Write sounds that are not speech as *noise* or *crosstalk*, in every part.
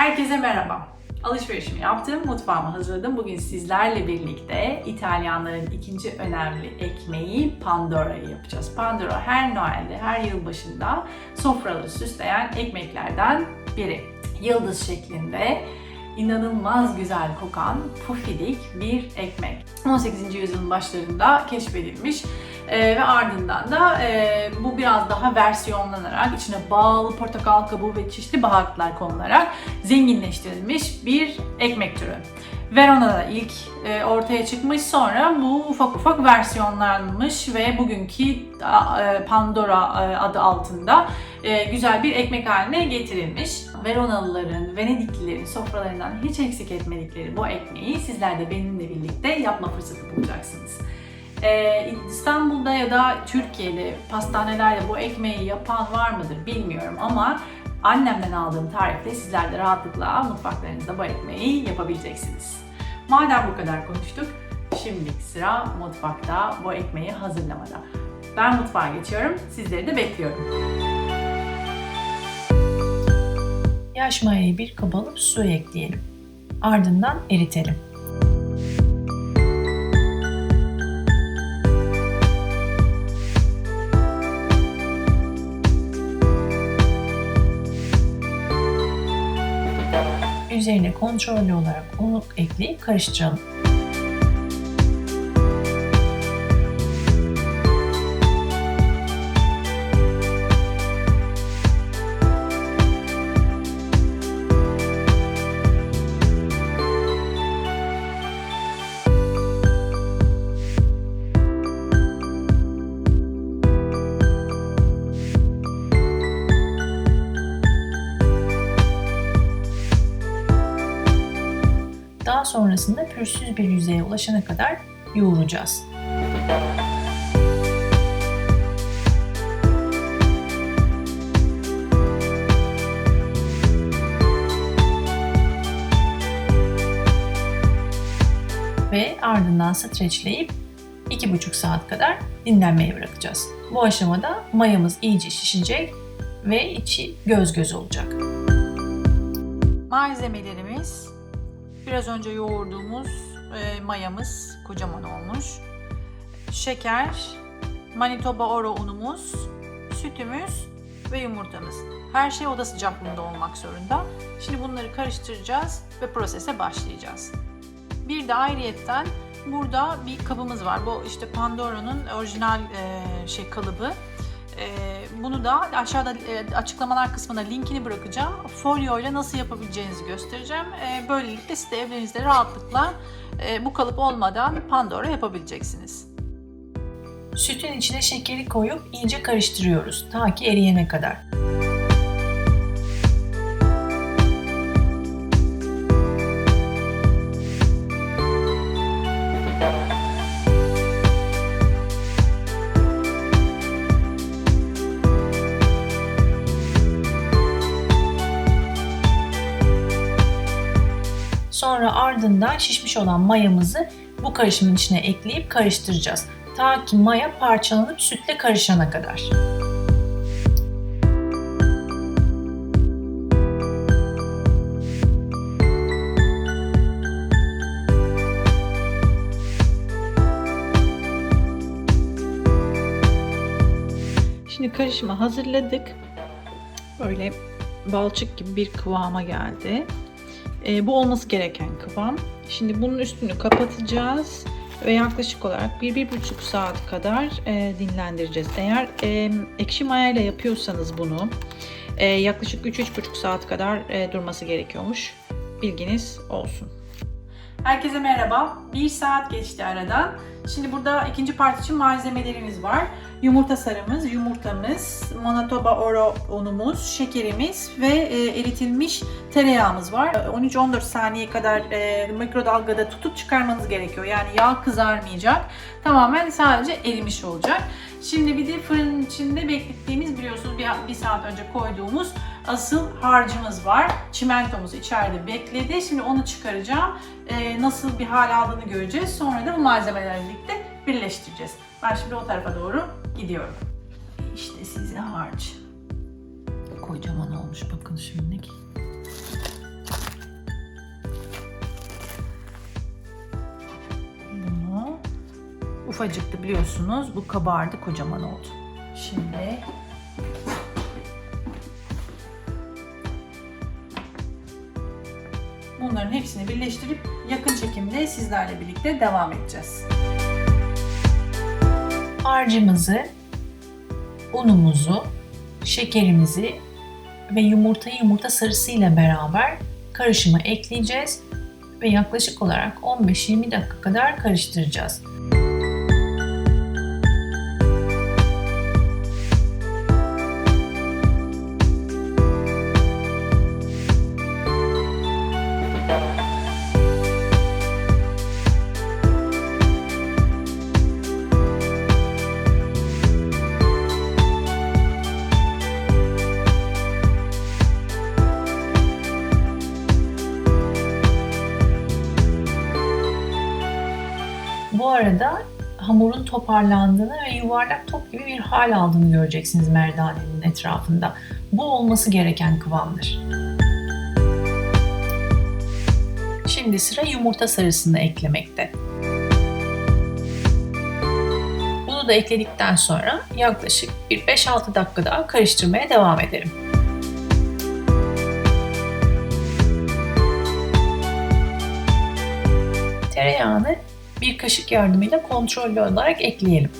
Herkese merhaba. Alışverişimi yaptım, mutfağımı hazırladım. Bugün sizlerle birlikte İtalyanların ikinci önemli ekmeği Pandora'yı yapacağız. Pandora her Noel'de, her yılbaşında sofraları süsleyen ekmeklerden biri. Yıldız şeklinde inanılmaz güzel kokan pufidik bir ekmek. 18. yüzyılın başlarında keşfedilmiş Ee, ve ardından da e, bu biraz daha versiyonlanarak içine bal, portakal kabuğu ve çeşitli baharatlar konularak zenginleştirilmiş bir ekmek türü. Verona'da ilk e, ortaya çıkmış sonra bu ufak ufak versiyonlanmış ve bugünkü e, Pandora e, adı altında e, güzel bir ekmek haline getirilmiş. Veronalıların, Venediklilerin sofralarından hiç eksik etmedikleri bu ekmeği sizler de benimle birlikte yapma fırsatı bulacaksınız. Ee, İstanbul'da ya da Türkiye'de pastanelerde bu ekmeği yapan var mıdır bilmiyorum ama annemden aldığım tarifte sizler de rahatlıkla mutfaklarınızda bu ekmeği yapabileceksiniz. Madem bu kadar konuştuk, şimdi sıra mutfakta bu ekmeği hazırlamada. Ben mutfağa geçiyorum, sizleri de bekliyorum. Yaş mayayı bir kaba alıp su ekleyelim. Ardından eritelim. Üzerine kontrollü olarak unu ekleyip karıştıralım. Daha sonrasında pürsüz bir yüzeye ulaşana kadar yoğuracağız. Ve ardından streçleyip 2,5 saat kadar dinlenmeye bırakacağız. Bu aşamada mayamız iyice şişecek ve içi göz göz olacak. Malzemelerimiz biraz önce yoğurduğumuz e, mayamız kocaman olmuş. Şeker, Manitoba Oro unumuz, sütümüz ve yumurtamız. Her şey oda sıcaklığında olmak zorunda. Şimdi bunları karıştıracağız ve prosese başlayacağız. Bir de ayrıyetten burada bir kabımız var. Bu işte Pandora'nın orijinal e, şey kalıbı. E, bunu da aşağıda e, açıklamalar kısmına linkini bırakacağım. Folyo ile nasıl yapabileceğinizi göstereceğim. E, böylelikle siz de evlerinizde rahatlıkla e, bu kalıp olmadan Pandora yapabileceksiniz. Sütün içine şekeri koyup iyice karıştırıyoruz ta ki eriyene kadar. Ardından şişmiş olan mayamızı bu karışımın içine ekleyip karıştıracağız. Ta ki maya parçalanıp sütle karışana kadar. Şimdi karışımı hazırladık. Böyle balçık gibi bir kıvama geldi. E, bu olması gereken kıvam. Şimdi bunun üstünü kapatacağız ve yaklaşık olarak 1-1,5 saat kadar e, dinlendireceğiz. Eğer e, ekşi mayayla yapıyorsanız bunu e, yaklaşık 3-3,5 saat kadar e, durması gerekiyormuş. Bilginiz olsun. Herkese merhaba. 1 saat geçti aradan. Şimdi burada ikinci part için malzemelerimiz var. Yumurta sarımız, yumurtamız, Manitoba Oro unumuz, şekerimiz ve e, eritilmiş tereyağımız var. 13-14 saniye kadar e, mikrodalgada tutup çıkarmanız gerekiyor. Yani yağ kızarmayacak. Tamamen sadece erimiş olacak. Şimdi bir de fırının içinde beklettiğimiz biliyorsunuz bir, bir saat önce koyduğumuz asıl harcımız var. Çimentomuz içeride bekledi. Şimdi onu çıkaracağım. E, nasıl bir hal aldığını göreceğiz. Sonra da bu malzemelerle birlikte birleştireceğiz. Ben şimdi o tarafa doğru gidiyorum. İşte size harç. Kocaman olmuş bakın şimdilik. Ufacıktı biliyorsunuz. Bu kabardı kocaman oldu. Şimdi bunların hepsini birleştirip yakın çekimde sizlerle birlikte devam edeceğiz. Harcımızı, unumuzu, şekerimizi ve yumurtayı yumurta sarısıyla beraber karışıma ekleyeceğiz ve yaklaşık olarak 15-20 dakika kadar karıştıracağız. Toparlandığını ve yuvarlak top gibi bir hal aldığını göreceksiniz merdanenin etrafında. Bu olması gereken kıvamdır. Şimdi sıra yumurta sarısını eklemekte. Bunu da ekledikten sonra yaklaşık bir 5-6 dakika daha karıştırmaya devam ederim. Tereyağını bir kaşık yardımıyla kontrollü olarak ekleyelim.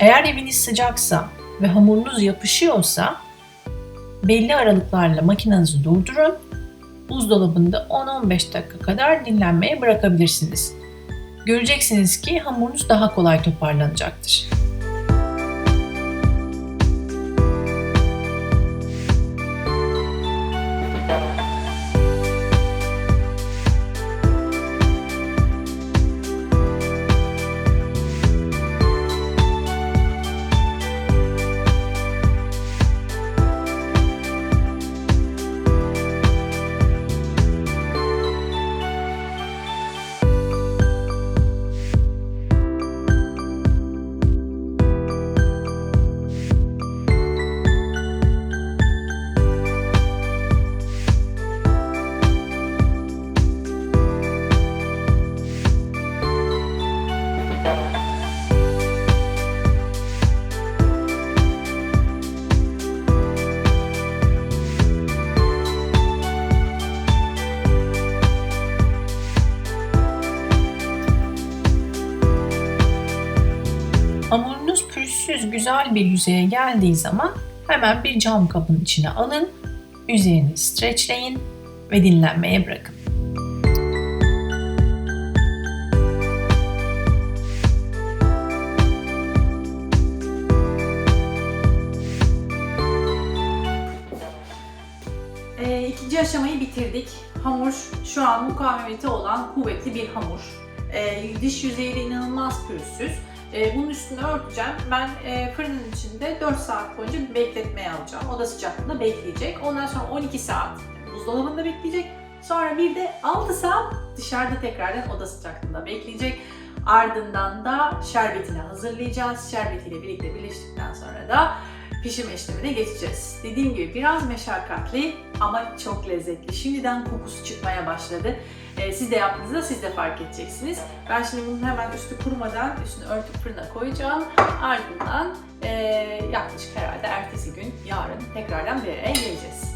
Eğer eviniz sıcaksa ve hamurunuz yapışıyorsa belli aralıklarla makinenizi durdurun. Buzdolabında 10-15 dakika kadar dinlenmeye bırakabilirsiniz. Göreceksiniz ki hamurunuz daha kolay toparlanacaktır. Bir yüzeye geldiği zaman hemen bir cam kabın içine alın, üzerini streçleyin ve dinlenmeye bırakın. Ee, ikinci aşamayı bitirdik. Hamur şu an mukavemeti olan kuvvetli bir hamur. Ee, dış yüzeyi de inanılmaz pürüzsüz. Ee, bunun üstünü örteceğim. Ben e, fırının içinde 4 saat boyunca bekletmeye alacağım. Oda sıcaklığında bekleyecek. Ondan sonra 12 saat buzdolabında bekleyecek. Sonra bir de 6 saat dışarıda tekrardan oda sıcaklığında bekleyecek. Ardından da şerbetini hazırlayacağız. Şerbetiyle birlikte birleştikten sonra da pişirme işlemine geçeceğiz. Dediğim gibi biraz meşakkatli ama çok lezzetli. Şimdiden kokusu çıkmaya başladı. Ee, siz de yaptığınızda siz de fark edeceksiniz. Ben şimdi bunun hemen üstü kurumadan üstünü örtüp fırına koyacağım. Ardından e, yaklaşık herhalde ertesi gün, yarın tekrardan bir araya geleceğiz.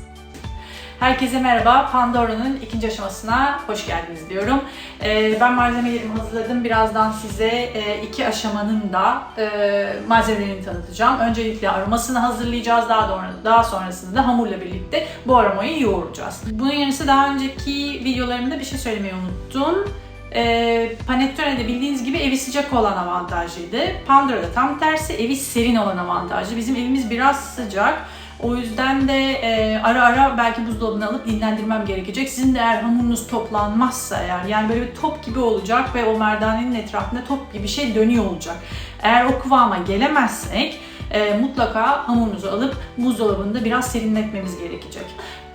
Herkese merhaba. Pandora'nın ikinci aşamasına hoş geldiniz diyorum. Ee, ben malzemelerimi hazırladım. Birazdan size e, iki aşamanın da e, malzemelerini tanıtacağım. Öncelikle aromasını hazırlayacağız. Daha sonra daha sonrasında da hamurla birlikte bu aromayı yoğuracağız. Bunun yanısı daha önceki videolarımda bir şey söylemeyi unuttum. E, Panettone'de bildiğiniz gibi evi sıcak olan avantajlıydı. Pandora'da tam tersi evi serin olan avantajlı. Bizim evimiz biraz sıcak. O yüzden de e, ara ara belki buzdolabına alıp dinlendirmem gerekecek. Sizin de eğer hamurunuz toplanmazsa eğer yani böyle bir top gibi olacak ve o merdanenin etrafında top gibi bir şey dönüyor olacak. Eğer o kıvama gelemezsek e, mutlaka hamurunuzu alıp buzdolabında biraz serinletmemiz gerekecek.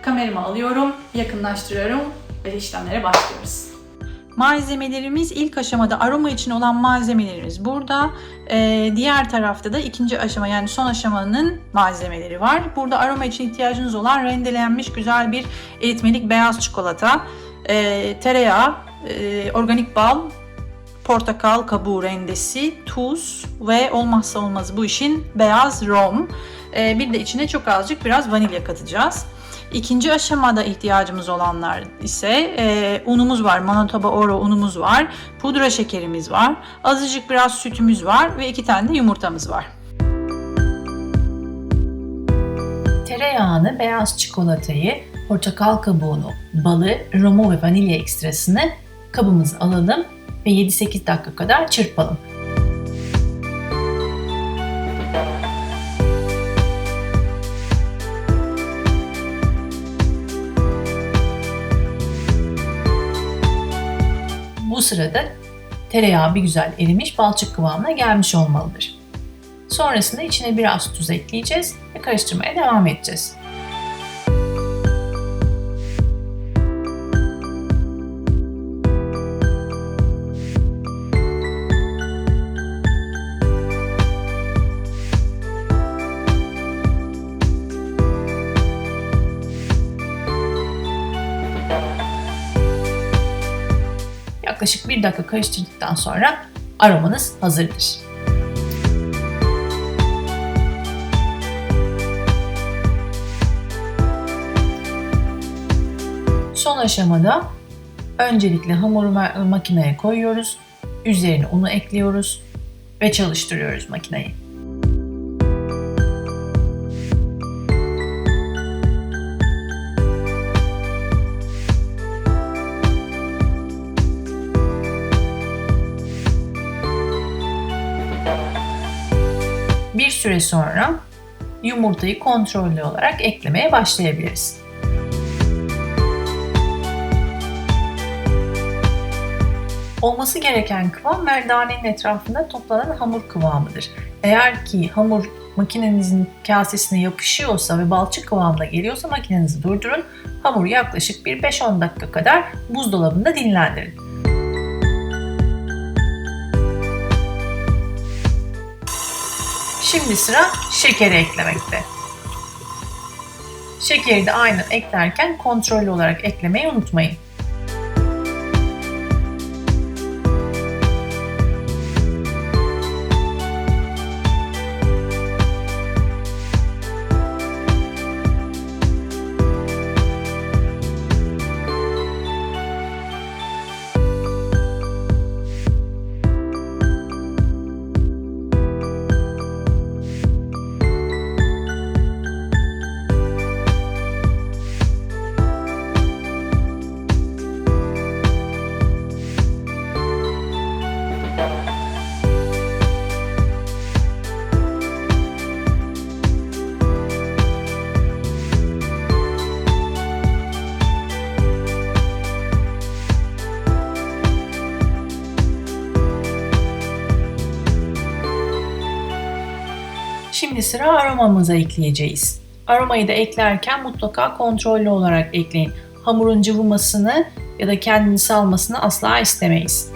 Kameramı alıyorum, yakınlaştırıyorum ve işlemlere başlıyoruz. Malzemelerimiz ilk aşamada aroma için olan malzemelerimiz burada. Ee, diğer tarafta da ikinci aşama yani son aşamanın malzemeleri var. Burada aroma için ihtiyacınız olan rendelenmiş güzel bir eritmelik beyaz çikolata, e, tereyağı, e, organik bal, portakal kabuğu rendesi, tuz ve olmazsa olmazı bu işin beyaz rom. Ee, bir de içine çok azıcık biraz vanilya katacağız. İkinci aşamada ihtiyacımız olanlar ise e, unumuz var, Manitoba Oro unumuz var, pudra şekerimiz var, azıcık biraz sütümüz var ve iki tane de yumurtamız var. Tereyağını, beyaz çikolatayı, portakal kabuğunu, balı, romu ve vanilya ekstrasını kabımıza alalım ve 7-8 dakika kadar çırpalım. Bu sırada tereyağı bir güzel erimiş balçık kıvamına gelmiş olmalıdır. Sonrasında içine biraz tuz ekleyeceğiz ve karıştırmaya devam edeceğiz. Bir dakika karıştırdıktan sonra aromanız hazırdır. Son aşamada öncelikle hamuru ma- makineye koyuyoruz. Üzerine unu ekliyoruz ve çalıştırıyoruz makineyi. Bir süre sonra yumurtayı kontrollü olarak eklemeye başlayabiliriz. Olması gereken kıvam merdanenin etrafında toplanan hamur kıvamıdır. Eğer ki hamur makinenizin kasesine yapışıyorsa ve balçık kıvamına geliyorsa makinenizi durdurun. Hamuru yaklaşık bir 5-10 dakika kadar buzdolabında dinlendirin. Şimdi sıra şekeri eklemekte. Şekeri de aynen eklerken kontrollü olarak eklemeyi unutmayın. Sıra aromamıza ekleyeceğiz. Aromayı da eklerken mutlaka kontrollü olarak ekleyin. Hamurun cıvımasını ya da kendini salmasını asla istemeyiz.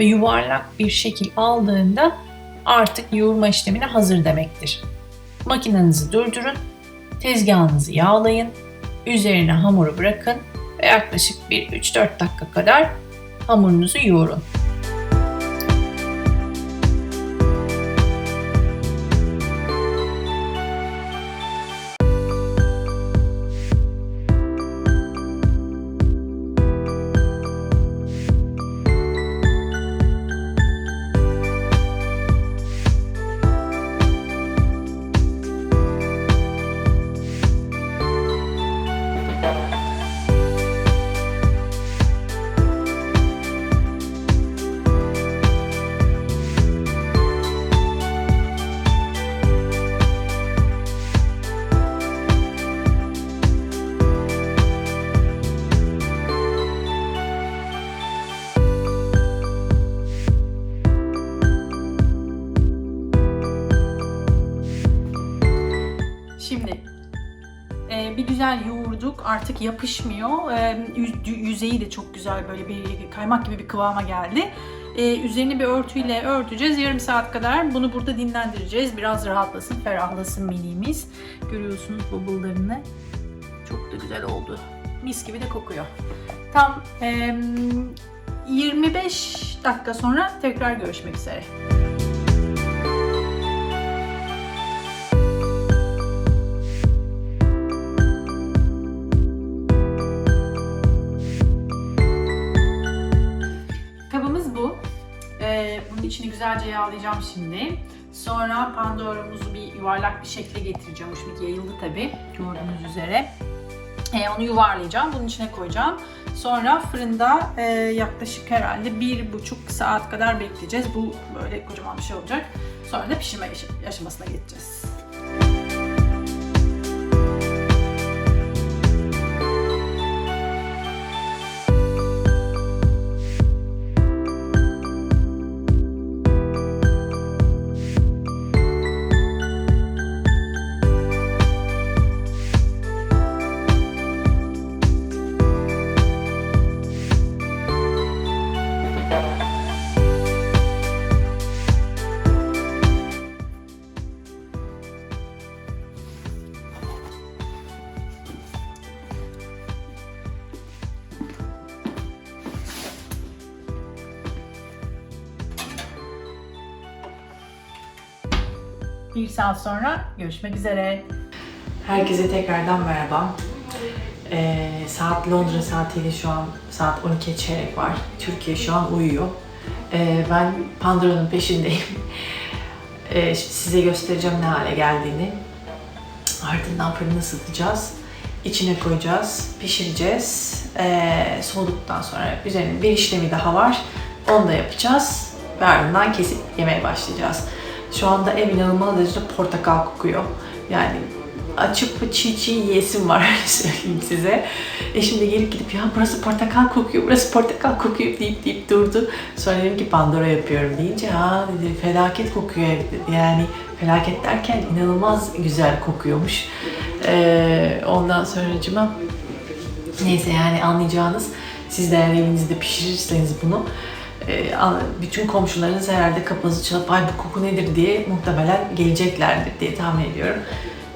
Ve yuvarlak bir şekil aldığında artık yoğurma işlemine hazır demektir. Makinenizi durdurun, tezgahınızı yağlayın, üzerine hamuru bırakın ve yaklaşık bir 3-4 dakika kadar hamurunuzu yoğurun. Güzel yoğurduk. Artık yapışmıyor. Yüz- yüzeyi de çok güzel böyle bir kaymak gibi bir kıvama geldi. Ee, üzerini bir örtüyle örteceğiz. Yarım saat kadar bunu burada dinlendireceğiz. Biraz rahatlasın, ferahlasın minimiz. Görüyorsunuz bubble'larını. Çok da güzel oldu. Mis gibi de kokuyor. Tam em, 25 dakika sonra tekrar görüşmek üzere. Güzelce yağlayacağım şimdi. Sonra Pandora'mızı bir yuvarlak bir şekle getireceğim. Şimdi yayıldı tabii gördüğünüz üzere. Ee, onu yuvarlayacağım. Bunun içine koyacağım. Sonra fırında e, yaklaşık herhalde bir buçuk saat kadar bekleyeceğiz. Bu böyle kocaman bir şey olacak. Sonra da pişirme aş- aşamasına geçeceğiz. Saat sonra görüşmek üzere. Herkese tekrardan merhaba. Ee, saat Londra saatiyle şu an saat 12 çeyrek var. Türkiye şu an uyuyor. Ee, ben Pandora'nın peşindeyim. *laughs* Ee, şimdi size göstereceğim ne hale geldiğini. Ardından fırını ısıtacağız. İçine koyacağız, pişireceğiz. Ee, soğuduktan sonra üzerine bir işlemi daha var. Onu da yapacağız. Ve ardından kesip yemeye başlayacağız. Şu anda ev inanılmaz derecede portakal kokuyor. Yani açıp çiğ çiğ yiyesim var *laughs* öyle söyleyeyim size. Eşim de gelip gidip ya burası portakal kokuyor, burası portakal kokuyor deyip deyip durdu. Sonra dedim ki Pandora yapıyorum deyince ha dedi felaket kokuyor ev. Yani felaket derken inanılmaz güzel kokuyormuş. Ee, ondan sonracıma neyse yani anlayacağınız siz de evinizde pişirirseniz bunu e, bütün komşularınız herhalde kapınızı çalıp ay bu koku nedir diye muhtemelen geleceklerdir diye tahmin ediyorum.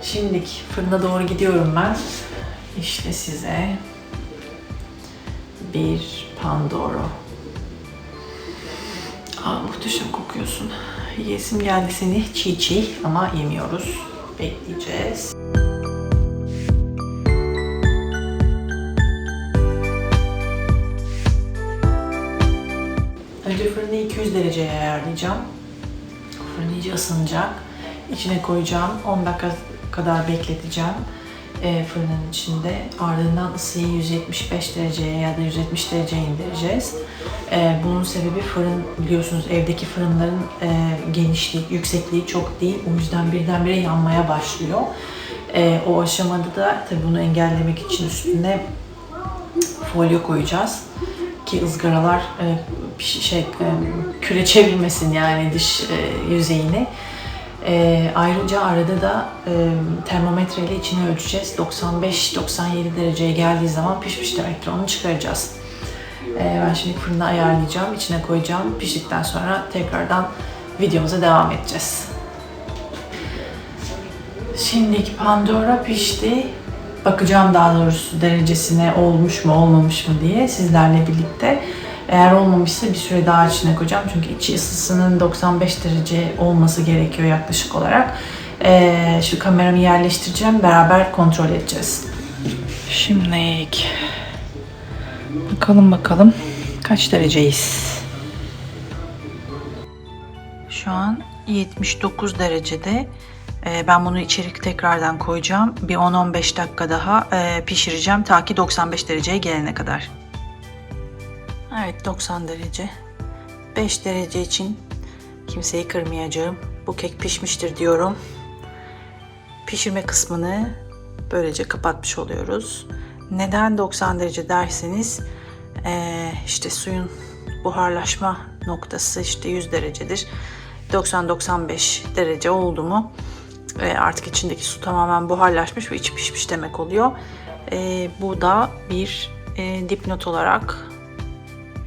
Şimdiki fırına doğru gidiyorum ben. İşte size bir Pandoro. Aa, muhteşem kokuyorsun. Yesim geldi seni çiğ çiğ ama yemiyoruz. Bekleyeceğiz. Fırını 200 dereceye ayarlayacağım. Fırın iyice ısınacak. İçine koyacağım. 10 dakika kadar bekleteceğim. Ee, fırının içinde. Ardından ısıyı 175 dereceye ya da 170 dereceye indireceğiz. Ee, bunun sebebi fırın biliyorsunuz evdeki fırınların e, genişliği, yüksekliği çok değil. O yüzden birdenbire yanmaya başlıyor. Ee, o aşamada da tabii bunu engellemek için üstüne folyo koyacağız ki ızgaralar e, şey e, küre çevirmesin yani dış e, yüzeyini. E, ayrıca arada da e, termometreyle içini ölçeceğiz. 95-97 dereceye geldiği zaman pişmiş demektir. Onu çıkaracağız. E, ben şimdi fırına ayarlayacağım, içine koyacağım. Piştikten sonra tekrardan videomuza devam edeceğiz. Şimdiki Pandora pişti. Bakacağım daha doğrusu derecesine olmuş mu olmamış mı diye sizlerle birlikte. Eğer olmamışsa bir süre daha içine koyacağım. Çünkü içi ısısının 95 derece olması gerekiyor yaklaşık olarak. Ee, şu kameramı yerleştireceğim. Beraber kontrol edeceğiz. Şimdi bakalım bakalım kaç dereceyiz. Şu an 79 derecede. Ee, Ben bunu içeri tekrardan koyacağım. Bir 10-15 dakika daha e, pişireceğim ta ki 95 dereceye gelene kadar. Evet 90 derece. 5 derece için kimseyi kırmayacağım. Bu kek pişmiştir diyorum. Pişirme kısmını böylece kapatmış oluyoruz. Neden 90 derece derseniz işte suyun buharlaşma noktası işte 100 derecedir. 90-95 derece oldu mu artık içindeki su tamamen buharlaşmış ve içi pişmiş demek oluyor. Bu da bir dipnot olarak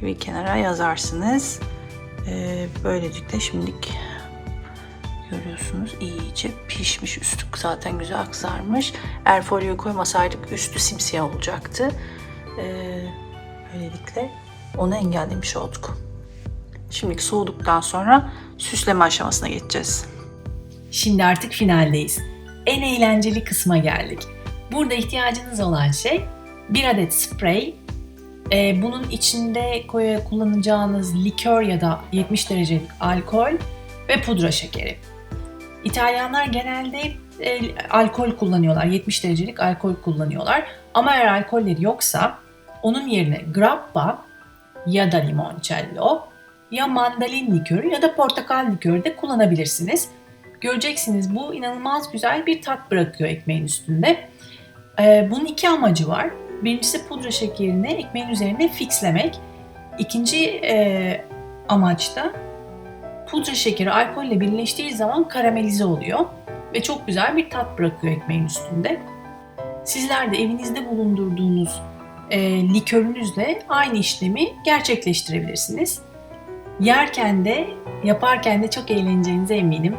bir kenara yazarsınız. E, böylelikle şimdilik görüyorsunuz iyice pişmiş üstü zaten güzel kızarmış. Eğer folyoyu koymasaydık üstü simsiyah olacaktı. Ee, böylelikle onu engellemiş olduk. Şimdilik soğuduktan sonra süsleme aşamasına geçeceğiz. Şimdi artık finaldeyiz. En eğlenceli kısma geldik. Burada ihtiyacınız olan şey bir adet sprey. Ee, bunun içinde koya kullanacağınız likör ya da 70 derecelik alkol ve pudra şekeri. İtalyanlar genelde e, alkol kullanıyorlar. 70 derecelik alkol kullanıyorlar. Ama eğer alkolleri yoksa onun yerine grappa ya da limoncello ya mandalin likörü ya da portakal likörü de kullanabilirsiniz. Göreceksiniz bu inanılmaz güzel bir tat bırakıyor ekmeğin üstünde. Ee, bunun iki amacı var. Birincisi pudra şekerini ekmeğin üzerine fixlemek. İkinci e, amaç da pudra şekeri alkolle birleştiği zaman karamelize oluyor ve çok güzel bir tat bırakıyor ekmeğin üstünde. Sizler de evinizde bulundurduğunuz e, likörünüzle aynı işlemi gerçekleştirebilirsiniz. Yerken de yaparken de çok eğleneceğinize eminim.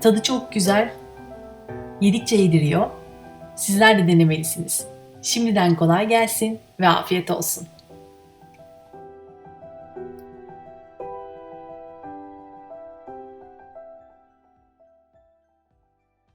Tadı çok güzel. Yedikçe yediriyor. Sizler de denemelisiniz. Şimdiden kolay gelsin ve afiyet olsun.